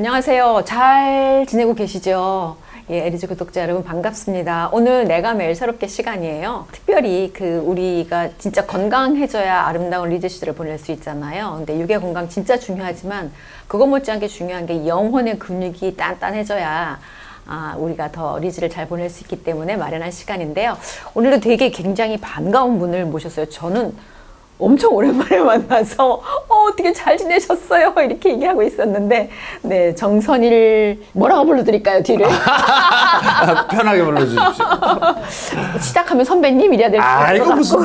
안녕하세요. 잘 지내고 계시죠? 예, 에리즈 구독자 여러분 반갑습니다. 오늘 내가 매일 새롭게 시간이에요. 특별히 그 우리가 진짜 건강해져야 아름다운 리즈 시절을 보낼 수 있잖아요. 근데 육의 건강 진짜 중요하지만 그거 못지않게 중요한 게 영혼의 근육이 단단해져야 아, 우리가 더 리즈를 잘 보낼 수 있기 때문에 마련한 시간인데요. 오늘도 되게 굉장히 반가운 분을 모셨어요. 저는 엄청 오랜만에 만나서 어, 어떻게 잘 지내셨어요? 이렇게 얘기하고 있었는데 네 정선일 뭐라고 불러드릴까요 뒤를 편하게 불러주십시오. 시작하면 선배님 이래야 될 아, 이거 무슨.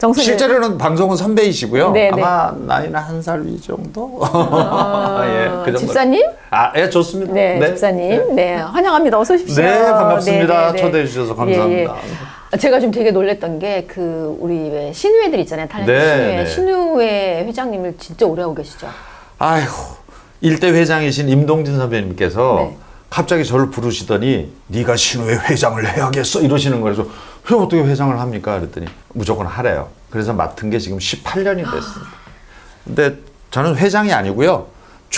정선일 실제로는 방송은 선배이시고요. 네, 네. 아마 나이는 한살위 정도? 아, 예, 그 정도. 집사님 아, 예, 좋습니다. 네, 집사님 네. 환영합니다 어서 오십시오 네, 반갑습니다. 네, 네, 네. 초대해 주셔서 감사합니다. 제가 좀 되게 놀랬던 게 그 우리 왜 신우회들 있잖아요 탤런트 네, 신우회 네. 신우회 회장님을 진짜 오래 하고 계시죠 아이고, 일대 회장이신 임동진 선배님께서 네. 갑자기 저를 부르시더니 네가 신우회 회장을 해야겠어 이러시는 거예요. 그래서 왜 어떻게 회장을 합니까? 그랬더니 무조건 하래요. 그래서 맡은 게 지금 18년이 됐습니다. 근데 저는 회장이 아니고요.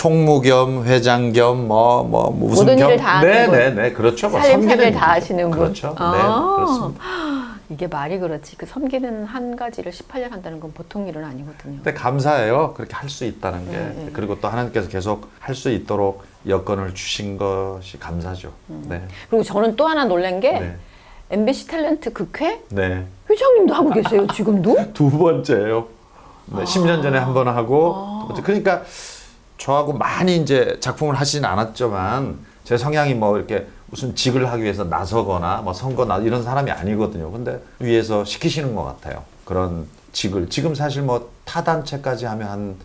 총무 겸 회장 겸뭐뭐 무슨 모든 겸 일을 다 하는 분. 네네네 그렇죠. 뭐 살림살이를 섬기는 다. 하시는 분. 그렇죠. 네 아. 그렇습니다. 이게 말이 그렇지 그 섬기는 한 가지를 18년 한다는 건 보통 일은 아니거든요 근데 감사해요. 그렇게 할 수 있다는 게 네, 네. 그리고 또 하나님께서 계속 할 수 있도록 여건을 주신 것이 감사죠. 네. 그리고 저는 또 하나 놀란 게 네. MBC 탤런트 극회 네. 회장님도 하고 계세요 지금도? 두 번째예요. 네, 10년 전에 한 번 하고 아. 두 번째. 그러니까 저하고 많이 이제 작품을 하진 않았지만 제 성향이 뭐 이렇게 무슨 직을 하기 위해서 나서거나 뭐 선거 나 이런 사람이 아니거든요. 근데 위에서 시키시는 것 같아요. 그런 직을 지금 사실 뭐 타 단체까지 하면 한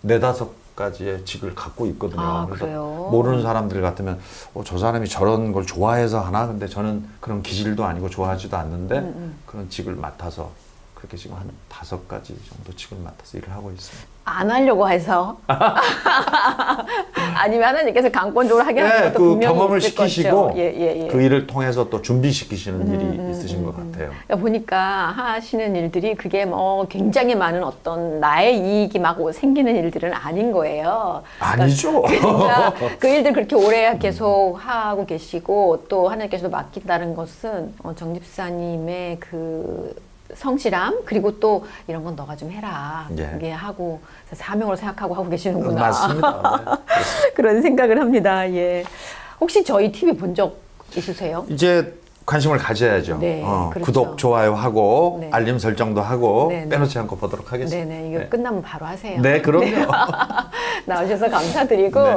네다섯 가지의 직을 갖고 있거든요. 아, 그래서 그래요? 모르는 사람들 같으면 어, 저 사람이 저런 걸 좋아해서 하나? 근데 저는 그런 기질도 아니고 좋아하지도 않는데 음, 그런 직을 맡아서 그렇게 지금 한 다섯 가지 정도 직을 맡아서 일을 하고 있습니다. 안 하려고 해서 아니면 하나님께서 강권적으로 하게 하는 것도 그 분명히 경험을 있을 시키시고 거죠. 예, 예, 예. 그 일을 통해서 또 준비시키시는 일이 음, 있으신 것 같아요. 그러니까 보니까 하시는 일들이 그게 뭐 굉장히 많은 어떤 나의 이익이 막 생기는 일들은 아닌 거예요. 아니죠. 그러니까 그 일들 그렇게 오래 계속 하고 계시고 또 하나님께서도 맡긴다는 것은 어, 정 집사님의 그 성실함 그리고 또 이런 건 너가 좀 해라 예. 그게 하고 사명으로 생각하고 하고 계시는구나 맞습니다. 네. 그런 생각을 합니다. 예. 혹시 저희 TV 본 적 있으세요? 이제 관심을 가져야죠. 네, 어, 그렇죠. 구독, 좋아요 하고 네. 알림 설정도 하고 네, 네. 빼놓지 않고 보도록 하겠습니다. 네네 이거 네. 끝나면 바로 하세요. 네, 그럼요. 나오셔서 감사드리고 네.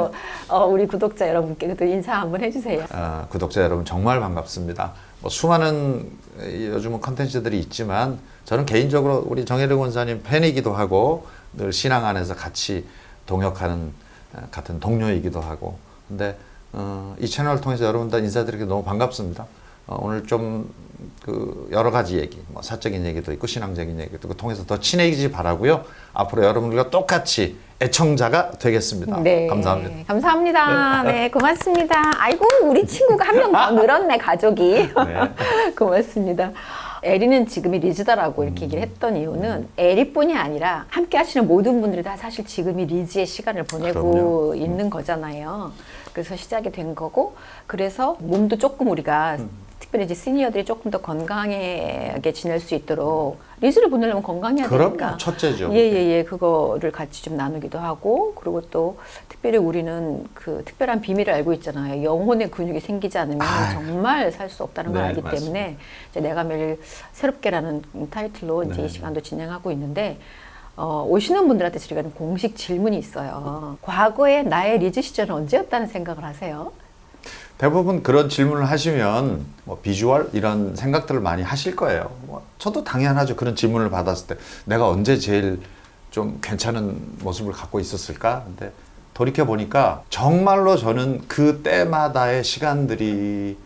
어, 우리 구독자 여러분께 도 인사 한번 해주세요. 아, 구독자 여러분 정말 반갑습니다. 뭐 수많은 요즘은 컨텐츠들이 있지만 저는 개인적으로 우리 정혜령 원사님 팬이기도 하고 늘 신앙 안에서 같이 동역하는 어, 같은 동료이기도 하고 근데 어, 이 채널을 통해서 여러분들 인사드리기 너무 반갑습니다. 어, 오늘 좀 그 여러 가지 얘기, 뭐 사적인 얘기도 있고 신앙적인 얘기도 있고 통해서 더 친해지지 바라고요. 앞으로 여러분들과 똑같이 애청자가 되겠습니다. 네. 감사합니다. 감사합니다. 네, 고맙습니다. 아이고, 우리 친구가 한 명 더 늘었네, 가족이. 네. 고맙습니다. 에리는 지금이 리즈다라고 이렇게 얘기를 했던 이유는 에리뿐이 아니라 함께 하시는 모든 분들이 다 사실 지금이 리즈의 시간을 보내고 그럼요. 있는 거잖아요. 그래서 시작이 된 거고, 그래서 몸도 조금 우리가 특별히 이제 시니어들이 조금 더 건강하게 지낼 수 있도록 리즈를 보내려면 건강해야 되니까. 그럼요. 첫째죠. 예예 예 그거를 같이 좀 나누기도 하고 그리고 또 특별히 우리는 그 특별한 비밀을 알고 있잖아요 영혼의 근육이 생기지 않으면 아유. 정말 살 수 없다는 걸 네, 알기 맞습니다. 때문에 이제 내가 매일 새롭게라는 타이틀로 이제 네. 이 시간도 진행하고 있는데 어, 오시는 분들한테 저희가 좀 공식 질문이 있어요 과거에 나의 리즈 시절은 언제였다는 생각을 하세요? 대부분 그런 질문을 하시면 뭐 비주얼 이런 생각들을 많이 하실 거예요. 뭐 저도 당연하죠. 그런 질문을 받았을 때 내가 언제 제일 좀 괜찮은 모습을 갖고 있었을까? 근데 돌이켜 보니까 정말로 저는 그 때마다의 시간들이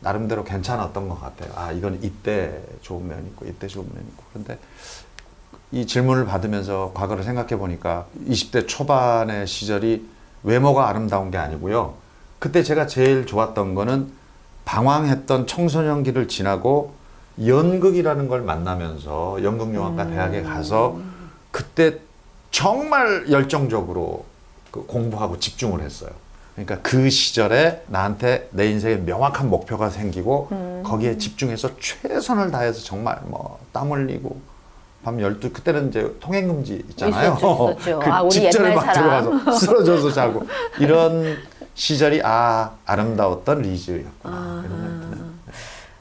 나름대로 괜찮았던 것 같아요. 아 이건 이때 좋은 면이 있고 이때 좋은 면이 있고 그런데 이 질문을 받으면서 과거를 생각해 보니까 20대 초반의 시절이 외모가 아름다운 게 아니고요. 그때 제가 제일 좋았던 거는 방황했던 청소년기를 지나고 연극이라는 걸 만나면서 연극영화과 대학에 가서 그때 정말 열정적으로 그 공부하고 집중을 했어요. 그러니까 그 시절에 나한테 내 인생에 명확한 목표가 생기고 음. 거기에 집중해서 최선을 다해서 정말 뭐 땀 흘리고 밤12 그때는 이제 통행 금지 있잖아요. 있었죠, 있었죠. 그 아, 우리 직전에 옛날 막 사람. 들어가서 쓰러져서 자고 이런 시절이 아 아름다웠던 리즈였구나. 아. 이런 생각이 드네요.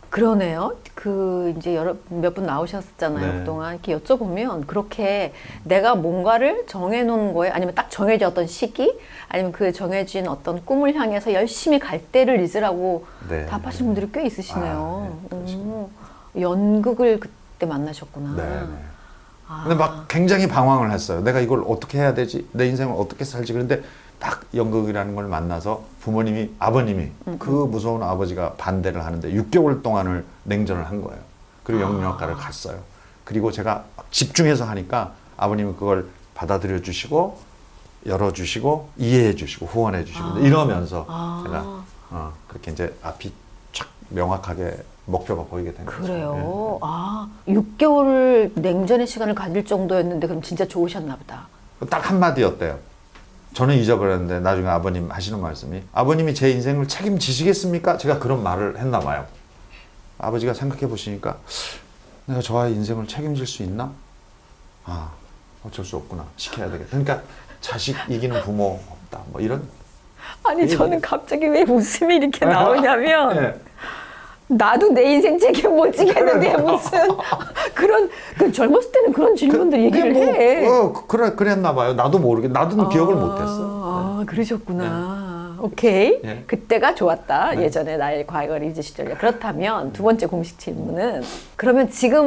그러네요. 그 이제 여러 몇 분 나오셨잖아요. 네. 그동안 이렇게 여쭤보면 그렇게 내가 뭔가를 정해놓은 거에 아니면 딱 정해진 어떤 시기 아니면 그 정해진 어떤 꿈을 향해서 열심히 갈 때를 리즈라고 네. 답하시는 분들이 꽤 있으시네요. 아, 네. 오, 연극을 그때 만나셨구나. 네, 네. 아. 근데 막 굉장히 방황을 했어요. 내가 이걸 어떻게 해야 되지? 내 인생을 어떻게 살지? 그런데 딱 연극이라는 걸 만나서 부모님이 아버님이 음, 그 무서운 아버지가 반대를 하는데 6개월 동안을 냉전을 한 거예요. 그리고 아. 영문학과를 갔어요. 그리고 제가 막 집중해서 하니까 아버님은 그걸 받아들여 주시고 열어 주시고 이해해 주시고 후원해 주시고 아. 이러면서 아. 제가 어, 그렇게 이제 앞이 촥 명확하게 목표가 보이게 된 거죠. 그래요. 예. 아, 6개월 냉전의 시간을 가질 정도였는데 그럼 진짜 좋으셨나 보다. 딱 한마디였대요. 저는 잊어버렸는데 나중에 아버님 하시는 말씀이 아버님이 제 인생을 책임지시겠습니까? 제가 그런 말을 했나 봐요. 아버지가 생각해 보시니까 내가 저 아이 인생을 책임질 수 있나? 아 어쩔 수 없구나 시켜야 되겠다. 그러니까 자식 이기는 부모 없다. 뭐 이런. 아니 저는 갑자기 왜 웃음이 이렇게 나오냐면 예. 나도 내 인생 책임 못 지겠는데 무슨 그런 그 젊었을 때는 그런 질문들 얘기를 그게 해. 뭐, 어, 그래 그랬나 봐요. 나도 모르게 나도 기억을 못했어. 아, 그러셨구나. 오케이. 네. 그때가 좋았다. 네. 예전에 나의 과거 리즈 시절이. 그렇다면 두 번째 공식 질문은 그러면 지금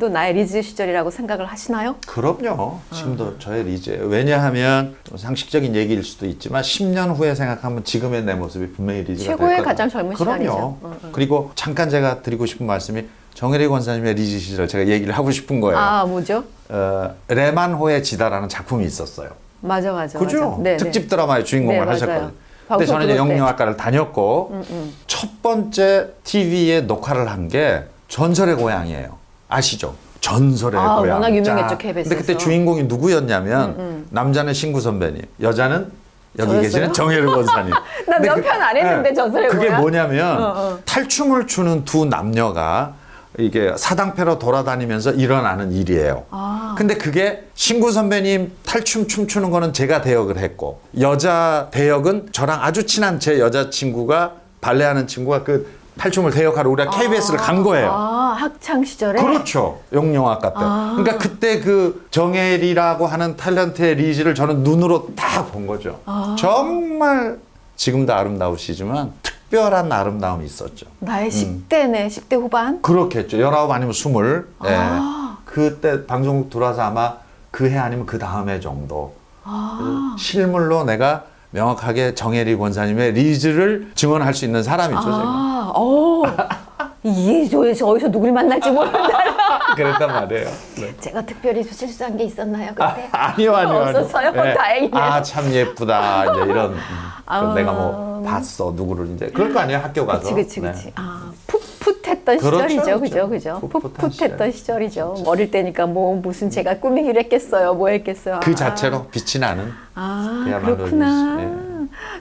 도 나의 리즈 시절이라고 생각을 하시나요? 그럼요. 지금도 아. 저의 리즈예요. 왜냐하면 좀 상식적인 얘기일 수도 있지만 10년 후에 생각하면 지금의 내 모습이 분명히 리즈가 최고의 될 거다. 가장 젊은 그럼요. 시간이죠. 응, 응. 그리고 잠깐 제가 드리고 싶은 말씀이 정혜리 권사님의 리즈 시절 제가 얘기를 하고 싶은 거예요. 아, 뭐죠? 어, 레만호의 지다라는 작품이 있었어요. 맞아, 맞아. 그죠? 맞아. 네, 특집 드라마의 주인공을 네. 하셨거든요. 근데 저는 이제. 영영학과를 다녔고 음, 음. 첫 번째 TV에 녹화를 한 게 전설의 고향이에요. 아시죠? 전설의 아, 고향. 워낙 유명했죠, 자, KBS 근데 그때. 주인공이 누구였냐면 음, 음. 남자는 신구 선배님, 여자는 여기 저였어요? 계시는 정혜를 권사님. 나 근데 몇 그- 편 안 했는데 네. 전설의 그게 고향? 뭐냐면 어, 어. 탈춤을 추는 두 남녀가 이게 사당패로 돌아다니면서 일어나는 일이에요. 아. 근데 그게 신구 선배님 탈춤 춤추는 거는 제가 대역을 했고 여자 대역은 저랑 아주 친한 제 여자 친구가 발레하는 친구가 그 탈춤을 대역하러 우리가 KBS를 간 거예요. 아, 학창 시절에? 그렇죠. 영영학과 때. 아. 그러니까 그때 그 정혜리라고 하는 탤런트의 리즈를 저는 눈으로 다 본 거죠. 아. 정말 지금도 아름다우시지만 특별한 아름다움이 있었죠. 나의 10대네, 10대 후반? 그렇겠죠. 19 아니면 20. 예. 아. 그때 방송국 들어와서 아마 그 해 아니면 그 다음 해 정도. 아. 실물로 내가 명확하게 정혜리 권사님의 리즈를 증언할 수 있는 사람이죠, 제가. 아, 어. 이게 저- 어디서 누굴 만날지 모른다. 그랬단 말이에요. 네. 제가 특별히 실수한 게 있었나요, 그때? 아니요, 아니요. 아니요. 없었어요? 다행이네요. 아, 참 예쁘다. 이제 이런. 음. 아. 내가 뭐 봤어. 누구를 이제. 그럴 거 아니에요, 학교 가서. 그치, 그치, 네. 그치. 아, 풋풋했던 그렇죠, 시절이죠, 그렇죠. 그죠, 그죠? 풋풋한 풋풋했던 시절이죠. 어릴 때니까 뭐 무슨 제가 꾸미기를 했겠어요, 뭐 했겠어요. 그 아. 자체로 빛이 나는. 아, 그야말로 그렇구나. 네.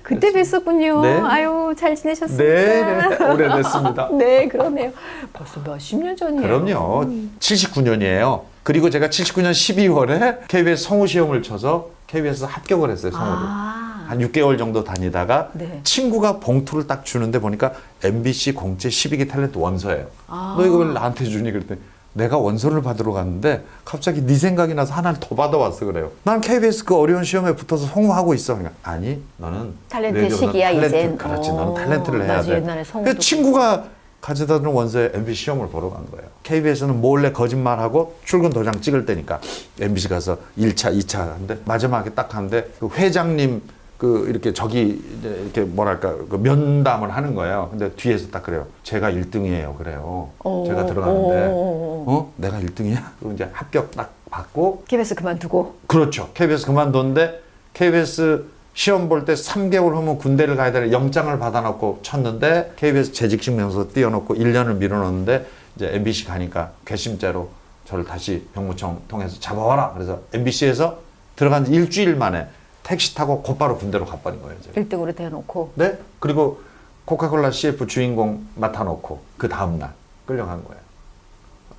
그때 뵀었군요. 네. 아유, 잘 지내셨습니까? 네, 네. 오래됐습니다. 네, 그러네요. 벌써 몇십 년 전이에요. 그럼요. 79년이에요. 그리고 제가 79년 12월에 KBS 성우 시험을 쳐서 KBS에서 합격을 했어요, 성우를. 아, 한 6개월 정도 다니다가 네. 친구가 봉투를 딱 주는데 보니까 MBC 공채 12기 탤런트 원서예요. 아. 너 이거 왜 나한테 주니? 그랬더니 내가 원서를 받으러 갔는데 갑자기 네 생각이 나서 하나를 더 받아왔어 그래요. 난 KBS 그 어려운 시험에 붙어서 성우하고 있어. 그러니까 아니 너는 탤런트 시기야, 탤런트, 이젠. 그렇지 어, 너는 탤런트를 해야 돼. 옛날에 그 친구가 가져다 준 원서에 MBC 시험을 보러 간 거예요. KBS는 몰래 거짓말하고 출근 도장 찍을 때니까 MBC 가서 1차, 2차 하는데 마지막에 딱 하는데 그 회장님 그 이렇게 저기 이제 이렇게 뭐랄까 그 면담을 하는 거예요. 근데 뒤에서 딱 그래요. 제가 1등이에요. 그래요. 오, 제가 들어가는데 오, 오, 오. 어? 내가 1등이야? 그리고 이제 합격 딱 받고 KBS 그만두고. 그렇죠. KBS 그만뒀는데 KBS 시험 볼 때 3개월 후면 군대를 가야 되는 영장을 받아놓고 쳤는데 KBS 재직증명서 띄워놓고 1년을 밀어넣는데 이제 MBC 가니까 괘씸죄로 저를 다시 병무청 통해서 잡아와라. 그래서 MBC에서 들어간 지 일주일 만에 택시 타고 곧바로 군대로 가버린 거예요. 제가. 1등으로 대놓고. 네? 그리고 코카콜라 CF 주인공 맡아놓고 그 다음날 끌려간 거예요.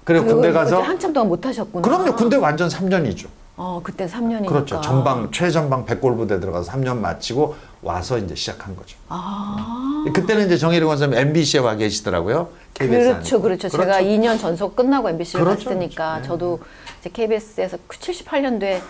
그리고 군대 그거 가서 한참 동안 못 하셨구나. 그럼요. 군대 완전 3년이죠. 어, 그때 3년이니까. 그렇죠. 전방 최전방 백골 부대 들어가서 3년 마치고 와서 이제 시작한 거죠. 아. 그때는 이제 정혜리 원사님 MBC에 와 계시더라고요. KBS 에 그렇죠. 그렇죠. 제가 2년 전속 끝나고 MBC를 그렇죠, 갔으니까 그렇죠. 저도 이제 KBS에서 78년도에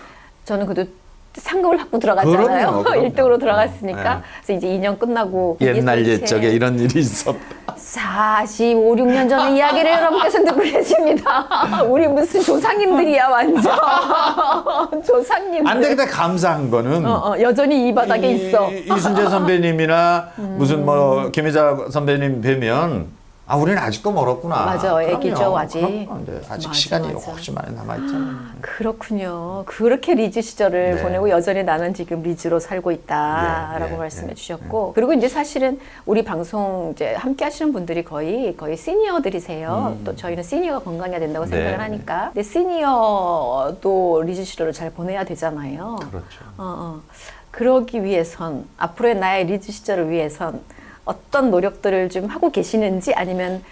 저는 그래도 상금을 받고 들어갔잖아요. 그럼요. 1등으로 들어갔으니까. 네. 그래서 이제 2년 끝나고 옛날 옛적에 이런 일이 있었다. 45, 6년 전의 이야기를 여러분께서 듣고 계십니다. 우리 무슨 조상님들이야 완전. 조상님들. 안 되겠다 감사한 거는 어, 어, 여전히 이 바닥에 이- 있어. 이순재 선배님이나 무슨 뭐 김혜자 선배님 뵈면 아 우리는 아직도 멀었구나. 맞아. 애기죠, 아직. 그럼요. 이제 아직 맞아, 시간이 맞아. 훨씬 많이 남아 있잖아요. 그렇군요. 그렇게 리즈 시절을 네. 보내고 여전히 나는 지금 리즈로 살고 있다라고 네, 네, 말씀해 네, 주셨고 그리고 이제 사실은 우리 방송 이제 함께 하시는 분들이 거의 거의 시니어들이세요. 또 저희는 시니어가 건강해야 된다고 네, 생각을 네. 하니까 근데 시니어도 리즈 시절을 잘 보내야 되잖아요. 그렇죠. 어, 어. 그러기 위해선 앞으로의 나의 리즈 시절을 위해선 어떤 노력들을 좀 하고 계시는지 아니면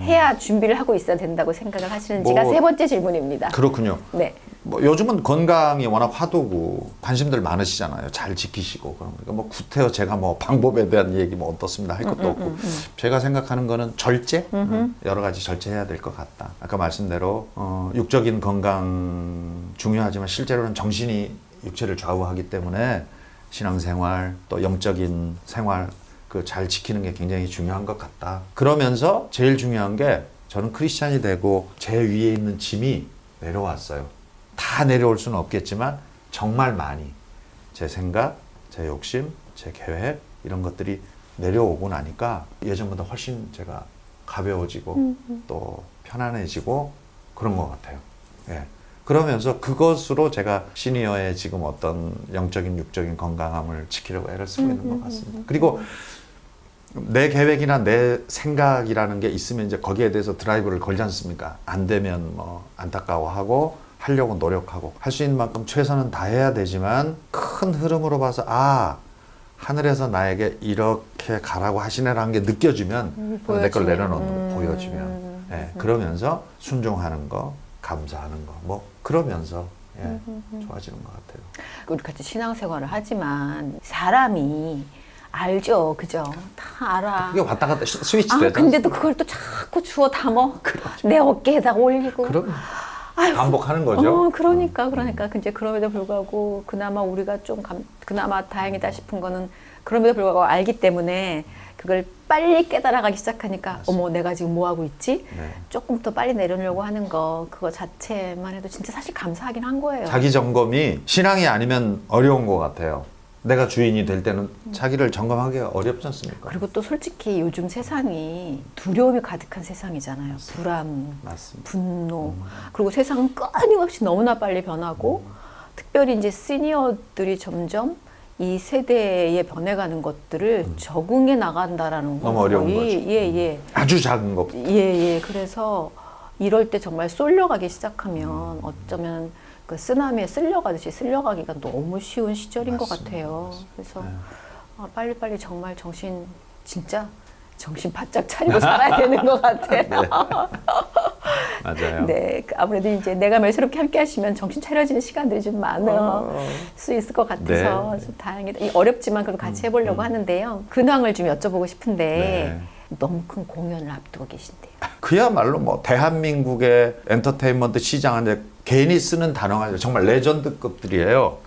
해야 준비를 하고 있어야 된다고 생각을 하시는지가 음. 뭐- 세 번째 질문입니다. 그렇군요. 네. 뭐 요즘은 건강이 워낙 화두고 관심들 많으시잖아요. 잘 지키시고 그런 거니까 뭐 구태여 제가 뭐 방법에 대한 얘기 뭐 어떻습니다 할 것도 없고 제가 생각하는 거는 절제 음, 여러 가지 절제해야 될 것 같다. 아까 말씀대로 어, 육적인 건강 중요하지만 실제로는 정신이 육체를 좌우하기 때문에 신앙생활 또 영적인 생활 그 잘 지키는 게 굉장히 중요한 것 같다. 그러면서 제일 중요한 게 저는 크리스찬이 되고 제 위에 있는 짐이 내려왔어요. 다 내려올 수는 없겠지만 정말 많이 제 생각, 제 욕심, 제 계획 이런 것들이 내려오고 나니까 예전보다 훨씬 제가 가벼워지고 또 편안해지고 그런 것 같아요. 예. 그러면서 그것으로 제가 시니어의 지금 어떤 영적인 육적인 건강함을 지키려고 애를 쓰고 있는 것 같습니다. 그리고 내 계획이나 내 생각이라는 게 있으면 이제 거기에 대해서 드라이브를 걸지 않습니까? 안 되면 뭐 안타까워하고 하려고 노력하고 할 수 있는 만큼 최선은 다해야 되지만 큰 흐름으로 봐서 아 하늘에서 나에게 이렇게 가라고 하시네라는 게 느껴지면 음, 내걸 보여지면. 내려놓는 거 음. 보여지면 예, 그러면서 순종하는 거 감사하는 거 뭐 그러면서 예, 음, 좋아지는 것 같아요. 우리 같이 신앙생활을 하지만 사람이 알죠, 그죠? 다 알아. 그게 왔다 갔다 스- 스위치 아, 되죠. 근데도 그걸 또 자꾸 주워 담어. 내 어깨에다 올리고. 그럼 아이고. 반복하는 거죠. 어, 그러니까, 그러니까. 근데 그럼에도 불구하고 그나마 우리가 좀 감, 그나마 다행이다 싶은 거는 그럼에도 불구하고 알기 때문에 그걸 빨리 깨달아가기 시작하니까 어머, 내가 지금 뭐 하고 있지? 네. 조금 더 빨리 내려놓으려고 하는 거 그거 자체만 해도 진짜 사실 감사하긴 한 거예요. 자기 점검이 신앙이 아니면 어려운 것 같아요. 내가 주인이 될 때는 자기를 점검하기 가 어렵지 않습니까? 그리고 또 솔직히 요즘 세상이 두려움이 가득한 세상이잖아요. 불안, 맞습니다. 분노. 그리고 세상은 끊임없이 너무나 빨리 변하고 특별히 이제 시니어들이 점점 이 세대에 변해가는 것들을 적응해 나간다라는 건 음. 너무 어려운 거죠. 예, 예. 아주 작은 것. 예, 예. 그래서 이럴 때 정말 쏠려가기 시작하면 어쩌면 그 쓰나미에 쓸려가듯이 쓸려가기가 너무 쉬운 시절인 것 맞습니다. 같아요. 그래서 네. 아, 빨리빨리 정말 정신 진짜 정신 바짝 차리고 살아야 되는 것 같아요. 맞아요. 네, 그 아무래도 이제 내가 매스럽게 함께 하시면 정신 차려지는 시간들이 좀 많을 어. 수 있을 것 같아서 네. 좀 다행이다. 이 어렵지만 그래도 같이 해보려고 하는데요. 근황을 좀 여쭤보고 싶은데 네. 너무 큰 공연을 앞두고 계신데요. 그야말로 뭐 대한민국의 엔터테인먼트 시장한테 괜히 쓰는 단어가 아니라 정말 레전드급들이에요.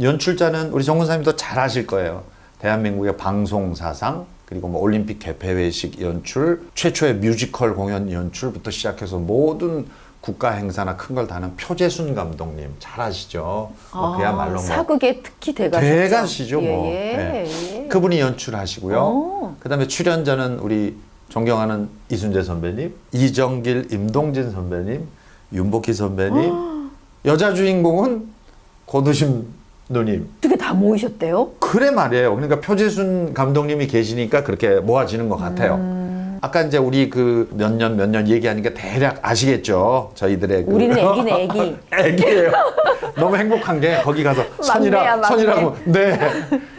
연출자는 우리 정근사님도 잘 아실 거예요. 대한민국의 방송 사상 그리고 뭐 올림픽 개폐회식 연출, 최초의 뮤지컬 공연 연출부터 시작해서 모든 국가 행사나 큰 걸 다는 표재순 감독님 잘 아시죠? 뭐 그야말로 뭐 사극의 특히 대가시죠. 대가시죠, 뭐. 예, 예. 예. 그분이 연출하시고요. 어. 그다음에 출연자는 우리 존경하는 이순재 선배님, 이정길, 임동진 선배님, 윤복희 선배님. 여자 주인공은 고두심 누님. 어떻게 다 모이셨대요? 그래 말이에요. 그러니까 표재순 감독님이 계시니까 그렇게 모아지는 것 같아요. 아까 이제 우리 그 몇 년 몇 년 얘기하니까 대략 아시겠죠? 저희들의 그 우리는 애기네 애기. 애기예요. 너무 행복한 게 거기 가서 선이라 막내. 선이라고 네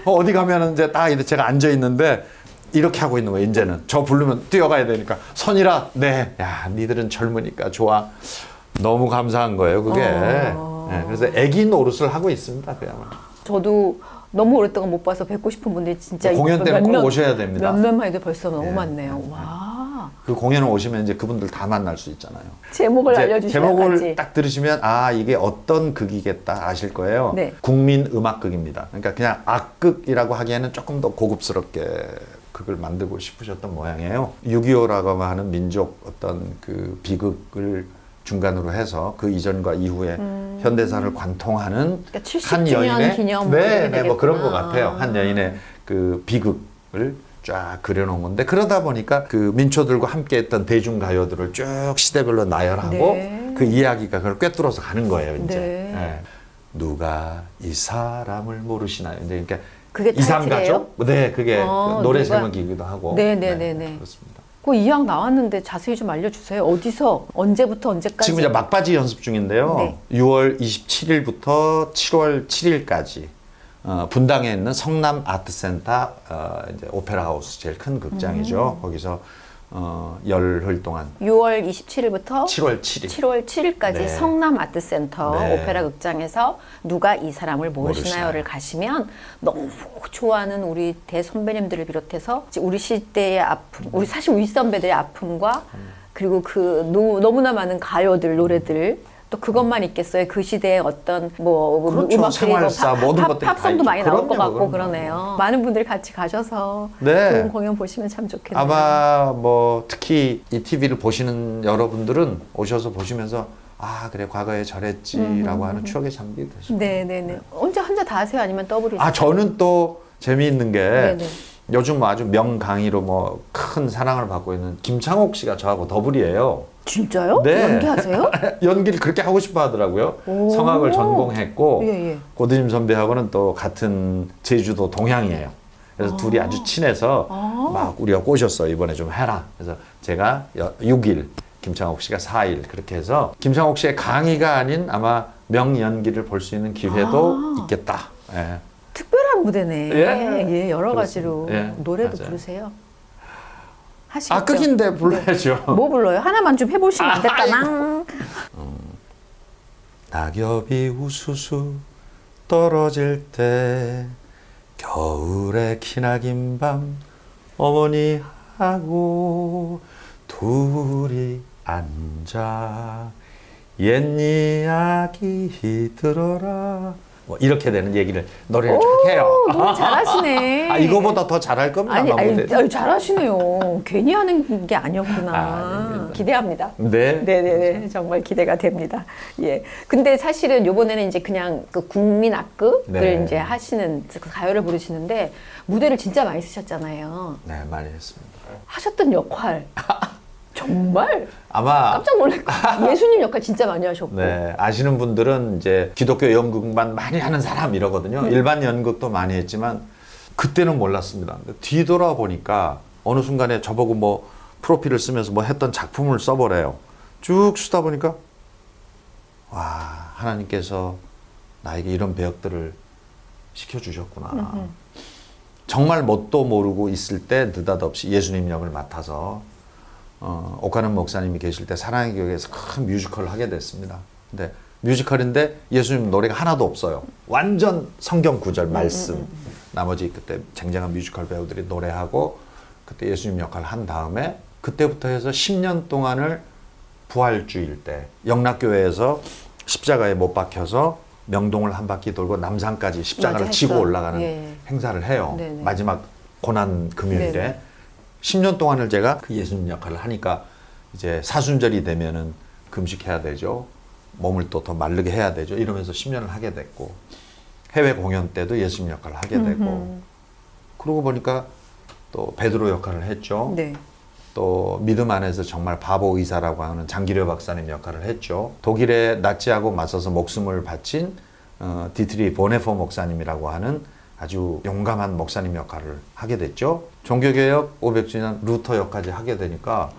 어, 어디 가면은 이제 딱 이렇게 제가 앉아 있는데 이렇게 하고 있는 거예요. 이제는 저 부르면 뛰어가야 되니까 선이라 네 야 니들은 젊으니까 좋아. 너무 감사한 거예요. 그게 어. 네, 그래서 애기 노릇을 하고 있습니다. 그야말로. 저도 너무 오랫동안 못 봐서 뵙고 싶은 분들이 진짜 공연 때는 꼭 오셔야 됩니다. 몇몇만 해도 벌써 너무 예, 많네요. 와 그 공연을 오시면 이제 그분들 다 만날 수 있잖아요. 제목을 이제 알려주셔야지. 제목을 딱 들으시면 아 이게 어떤 극이겠다 아실 거예요. 네. 국민 음악극입니다. 그러니까 그냥 악극이라고 하기에는 조금 더 고급스럽게 극을 만들고 싶으셨던 모양이에요. 6.25라고 하는 민족 어떤 그 비극을 중간으로 해서 그 이전과 이후에 현대사를 관통하는 그러니까 70한 여인의 네, 네, 뭐 그런 것. 같아요. 한 여인의 그 비극을 쫙 그려놓은 건데 그러다 보니까 그 민초들과 함께했던 대중 가요들을 쭉 시대별로 나열하고 네. 그 이야기가 그걸 꿰뚫어서 가는 거예요. 이제 네. 예. 누가 이 사람을 모르시나요? 이제 그러니까 그게 이삼 타이틀이에요? 가족? 네, 그게 어, 그 노래 누가- 제목이기도 하고. 네, 네, 네, 네. 그렇습니다. 그 이왕 나왔는데 자세히 좀 알려주세요. 어디서 언제부터 언제까지? 지금 이제 막바지 연습 중인데요. 네. 6월 27일부터 7월 7일까지 어, 분당에 있는 성남 아트센터 어, 이제 오페라 하우스 제일 큰 극장이죠. 음. 거기서 어, 열흘 동안 6월 27일부터 7월 7일 7월 7일까지 네. 성남 아트센터 네. 오페라 극장에서 누가 이 사람을 모르시나요를 모르시나요? 가시면 너무 좋아하는 우리 대선배님들을 비롯해서 우리 시대의 아픔, 우리 사실 우리 선배들의 아픔과 그리고 그 노- 너무나 많은 가요들, 노래들 또 그것만 있겠어요. 그 시대의 어떤 뭐 그렇죠. 음악들이 생활사, 모든 것들이 다 팝송도 있죠. 많이 나올 것 그럼요, 같고 그럼요. 그러네요. 많은 분들이 같이 가셔서 네. 좋은 공연 보시면 참 좋겠네요. 아마 뭐 특히 이 TV를 보시는 여러분들은 오셔서 보시면서 아 그래 과거에 저랬지라고 하는 추억의 장비 되죠. 네네네. 혼자 혼자 다 하세요? 아니면 더블이? 아 저는 또 재미있는 게 네네. 요즘 뭐 아주 명강의로 뭐 큰 사랑을 받고 있는 김창옥 씨가 저하고 더블이에요. 진짜요? 네. 연기하세요? 연기를 그렇게 하고 싶어 하더라고요. 오. 성악을 전공했고 예, 예. 고드림 선배하고는 또 같은 제주도 동향이에요. 그래서 둘이 아주 친해서 아. 막 우리가 꼬셨어 이번에 좀 해라. 그래서 제가 6일, 김창옥 씨가 4일 그렇게 해서 김창옥 씨의 강의가 아닌 아마 명연기를 볼 수 있는 기회도 아. 있겠다. 예. 특별한 무대네. 예. 예, 여러. 가지로 예, 노래도 맞아요. 부르세요. 하시겠죠? 아 끝인데 불러야죠. 뭐 불러요? 하나만 좀 해보시면 안 될까나? 낙엽이 우수수 떨어질 때 겨울의 기나긴 밤 어머니하고 둘이 앉아 옛 이야기 들어라 뭐 이렇게 되는 얘기를 노래를 쫙 해요. 노래 잘하시네. 아 이거보다 더 잘할 겁니다. 아니, 아마 아니, 무대. 아니, 잘하시네요. 괜히 하는 게 아니었구나. 아, 아닙니다. 기대합니다. 네. 네네네 정말 기대가 됩니다. 예. 근데 사실은 요번에는 이제 그냥 그 국민 악극을 네. 이제 하시는 그 가요를 부르시는데 무대를 진짜 많이 쓰셨잖아요. 네 많이 했습니다. 하셨던 역할 정말 아마 깜짝 놀랐고 예수님 역할 진짜 많이 하셨고. 네, 아시는 분들은 이제 기독교 연극만 많이 하는 사람 이러거든요. 일반 연극도 많이 했지만 그때는 몰랐습니다. 근데 뒤돌아 보니까 어느 순간에 저보고 뭐 프로필을 쓰면서 뭐 했던 작품을 써보래요. 쭉 쓰다 보니까 와 하나님께서 나에게 이런 배역들을 시켜주셨구나. 정말 뭣도 모르고 있을 때 느닷없이 예수님 역을 맡아서 어, 옥가는 목사님이 계실 때 사랑의 교회에서 큰 뮤지컬을 하게 됐습니다. 근데 뮤지컬인데 예수님 노래가 하나도 없어요. 완전 성경 구절 말씀. 나머지 그때 쟁쟁한 뮤지컬 배우들이 노래하고 그때 예수님 역할을 한 다음에 그때부터 해서 10년 동안을 부활주일 때 영락교회에서 십자가에 못 박혀서 명동을 한 바퀴 돌고 남산까지 십자가를 맞아, 지고. 올라가는 예. 행사를 해요. 네네. 마지막 고난 금요일에 네네. 10년 동안을 제가 그 예수님 역할을 하니까 이제 사순절이 되면은 금식해야 되죠. 몸을 또 더 마르게 해야 되죠. 이러면서 10년을 하게 됐고 해외 공연 때도 예수님 역할을 하게 되고 음흠. 그러고 보니까 또 베드로 역할을 했죠. 네. 또 믿음 안에서 정말 바보 의사라고 하는 장기려 박사님 역할을 했죠. 독일의 나치하고 맞서서 목숨을 바친 어, 디트리 보네포 목사님이라고 하는 아주 용감한 목사님 역할을 하게 됐죠. 종교개혁 500주년 루터 역까지 하게 되니까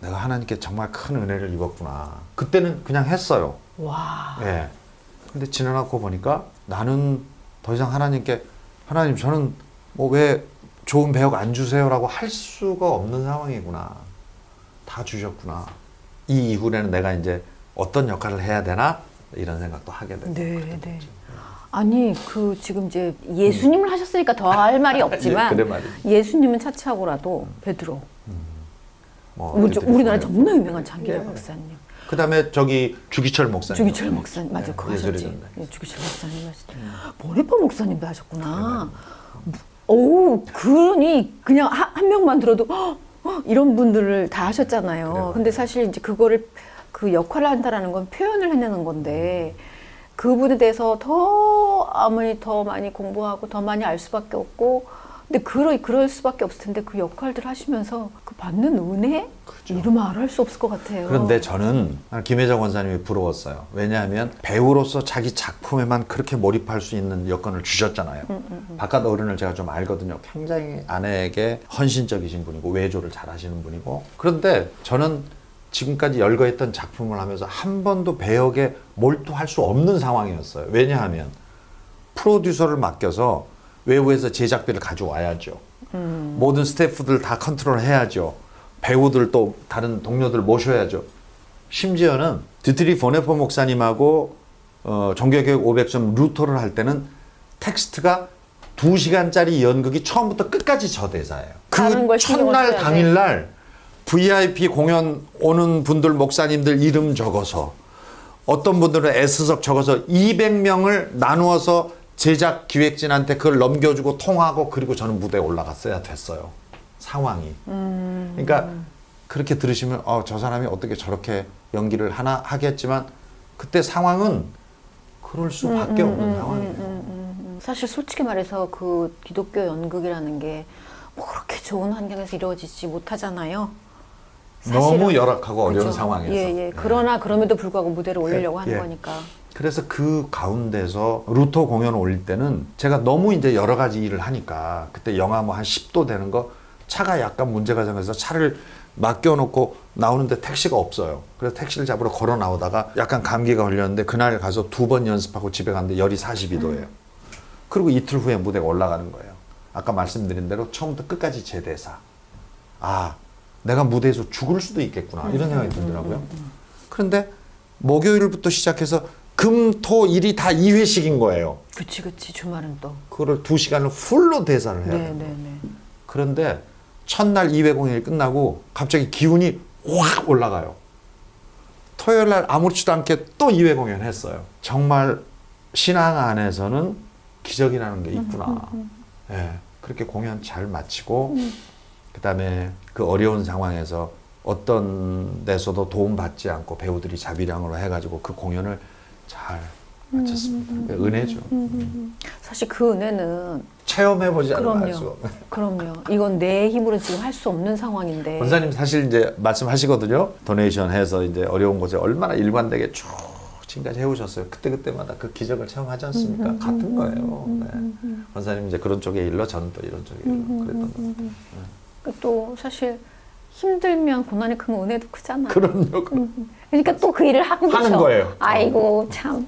내가 하나님께 정말 큰 은혜를 입었구나. 그때는 그냥 했어요. 와. 예. 근데 지나고 보니까 나는 더 이상 하나님께 하나님 저는 뭐 왜 좋은 배역 안 주세요라고 할 수가 없는 상황이구나. 다 주셨구나. 이 이후에는 내가 이제 어떤 역할을 해야 되나 이런 생각도 하게 되고. 네, 네. 아니 그 지금 이제 예수님을 하셨으니까 더 할 말이 없지만 예, 그래 말이지. 예수님은 차치하고라도 베드로. 뭐 우리, 저- 애들이 우리나라 보내요. 정말 유명한 장기자 예. 목사님. 그다음에 저기 주기철 목사님. 주기철 목사님. 맞아 예, 그거 예술의 하셨지. 예, 주기철 목사님 하셨지. 보네파 목사님도 하셨구나. 오 그러니 그냥 한, 한 명만 들어도 헉, 헉, 이런 분들을 다 하셨잖아요. 그래요. 근데 사실 이제 그거를 그 역할을 한다라는 건 표현을 해내는 건데 그분에 대해서 더 아무리 더 많이 공부하고 더 많이 알 수밖에 없고 근데 그럴 그럴 수밖에 없을 텐데 그 역할들 하시면서 그 받는 은혜 그죠. 이루 말할 수 없을 것 같아요. 그런데 저는 김혜정 원사님이 부러웠어요. 왜냐하면 배우로서 자기 작품에만 그렇게 몰입할 수 있는 여건을 주셨잖아요. 음, 바깥 어른을 제가 좀 알거든요. 굉장히 아내에게 헌신적이신 분이고 외조를 잘 하시는 분이고. 그런데 저는 지금까지 열거했던 작품을 하면서 한 번도 배역에 몰두할 수 없는 상황이었어요. 왜냐하면 프로듀서를 맡겨서 외부에서 제작비를 가져와야죠. 음. 모든 스태프들 다 컨트롤 해야죠. 배우들 또 다른 동료들 모셔야죠. 심지어는 드트리 보네포 목사님하고 어, 종교교육 500점 루터를 할 때는 텍스트가 2시간짜리 연극이 처음부터 끝까지 저 대사예요. 그 첫날 돼. 당일날 VIP 공연 오는 분들 목사님들 이름 적어서 어떤 분들은 S석 적어서 200명을 나누어서 제작 기획진한테 그걸 넘겨주고 통하고 그리고 저는 무대에 올라갔어야 됐어요. 상황이. 음. 그러니까 그렇게 들으시면 어, 저 사람이 어떻게 저렇게 연기를 하나 하겠지만 그때 상황은 그럴 음, 수밖에 없는 상황이에요. 사실 솔직히 말해서 그 기독교 연극이라는 게뭐 그렇게 좋은 환경에서 이루어지지 못하잖아요. 너무. 열악하고 어려운 그죠? 상황에서. 예, 예. 네. 그러나 그럼에도 불구하고 무대를 올리려고 예, 하는 예. 거니까. 그래서 그 가운데서 루터 공연을 올릴 때는 제가 너무 이제 여러 가지 일을 하니까 그때 영하 뭐 한 10도 되는 거 차가 약간 문제가 생겨서 차를 맡겨놓고 나오는데 택시가 없어요. 그래서 택시를 잡으러 걸어 나오다가 약간 감기가 걸렸는데 그날 가서 두 번 연습하고 집에 갔는데 열이 42도예요. 그리고 이틀 후에 무대가 올라가는 거예요. 아까 말씀드린 대로 처음부터 끝까지 제 대사. 아, 내가 무대에서 죽을 수도 있겠구나. 이런 생각이 들더라고요. 그런데 목요일부터 시작해서 금, 토, 일이 다 2회씩인 거예요. 그치, 그치. 주말은 또. 그거를 두 시간을 풀로 대사를 해야 네, 돼요. 네, 네. 그런데 첫날 2회 공연이 끝나고 갑자기 기운이 확 올라가요. 토요일 날 아무렇지도 않게 또 2회 공연을 했어요. 정말 신앙 안에서는 기적이라는 게 있구나. 예, 그렇게 공연 잘 마치고 그다음에 그 어려운 상황에서 어떤 데서도 도움 받지 않고 배우들이 자비량으로 해가지고 그 공연을 잘 마쳤습니다. 은혜죠. 사실 그 은혜는 체험해보지 않으면. 알 없어요. 그럼요. 이건 내 힘으로 지금 할 수 없는 상황인데. 원사님 사실 이제 말씀하시거든요. 도네이션 해서 이제 어려운 곳에 얼마나 일관되게 쭉 지금까지 해오셨어요. 그때 그때마다 그 기적을 체험하지 않습니까? 같은 거예요. 네. 원사님 이제 그런 쪽의 일로 저는 또 이런 쪽의 일로 그랬던 거. 또 사실 힘들면 고난이 크면 은혜도 크잖아. 그럼요. 그러니까 또 그 일을 거죠. 하는 거예요. 아이고 참.